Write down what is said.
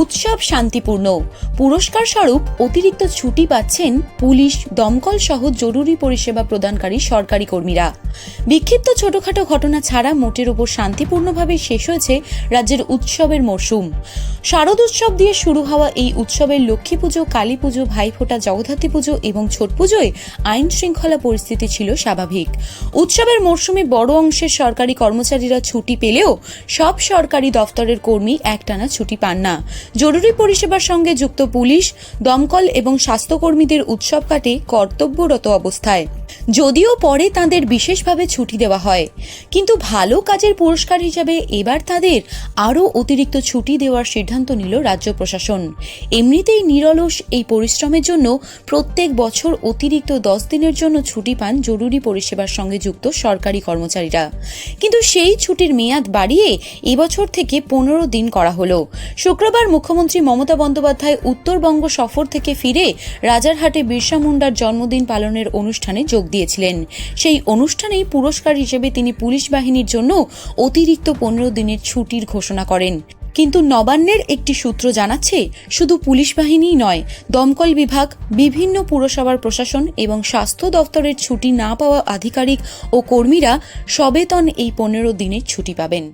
উৎসব শান্তিপূর্ণ। পুরস্কার স্বরূপ অতিরিক্ত ছুটি পাচ্ছেন পুলিশ, দমকল সহ জরুরি পরিষেবা প্রদানকারী সরকারি কর্মীরা। বিক্ষিপ্ত ছোটখাটো ঘটনা ছাড়া মোটের ওপর শান্তিপূর্ণভাবে শেষ হয়েছে রাজ্যের উৎসবের মরশুম শারদ উৎসব দিয়ে শুরু হওয়া এই উৎসবের লক্ষ্মী পুজো, কালী পুজো, ভাইফোঁটা, জগদ্ধাত্রী পুজো এবং ছট পুজোয় আইন শৃঙ্খলা পরিস্থিতি ছিল স্বাভাবিক। উৎসবের মরশুমে বড় অংশের সরকারি কর্মচারীরা ছুটি পেলেও সব সরকারি দফতরের কর্মী একটানা ছুটি পান না। জরুরি পরিষেবার সঙ্গে যুক্ত পুলিশ দমকল এবং স্বাস্থ্যকর্মীদের উৎসব কাটে কর্তব্যরত অবস্থায়। যদিও পরে তাদের বিশেষভাবে ছুটি দেওয়া হয়। কিন্তু ভালো কাজের পুরস্কার হিসাবে এবার তাদের আরও অতিরিক্ত ছুটি দেওয়ার সিদ্ধান্ত নিল রাজ্য প্রশাসন। এমনিতেই নিরলস এই পরিশ্রমের জন্য প্রত্যেক বছর অতিরিক্ত দশ দিনের জন্য ছুটি পান জরুরি পরিষেবার সঙ্গে যুক্ত সরকারি কর্মচারীরা। কিন্তু সেই ছুটির মেয়াদ বাড়িয়ে এবছর থেকে পনেরো দিন করা হলো। শুক্রবার মুখ্যমন্ত্রী মমতা বন্দ্যোপাধ্যায় উত্তরবঙ্গ সফর থেকে ফিরে রাজারহাটে বিরসা মুন্ডার জন্মদিন পালনের অনুষ্ঠানে যোগ দিয়েছিলেন। সেই অনুষ্ঠানেই পুরস্কার হিসেবে তিনি পুলিশ বাহিনীর জন্য অতিরিক্ত পনেরো দিনের ছুটির ঘোষণা করেন। কিন্তু নবান্নের একটি সূত্র জানাচ্ছে, শুধু পুলিশ বাহিনীই নয়, দমকল বিভাগ, বিভিন্ন পুরসভার প্রশাসন এবং স্বাস্থ্য দফতরের ছুটি না পাওয়া আধিকারিক ও কর্মীরা সবেতন এই পনেরো দিনের ছুটি পাবেন।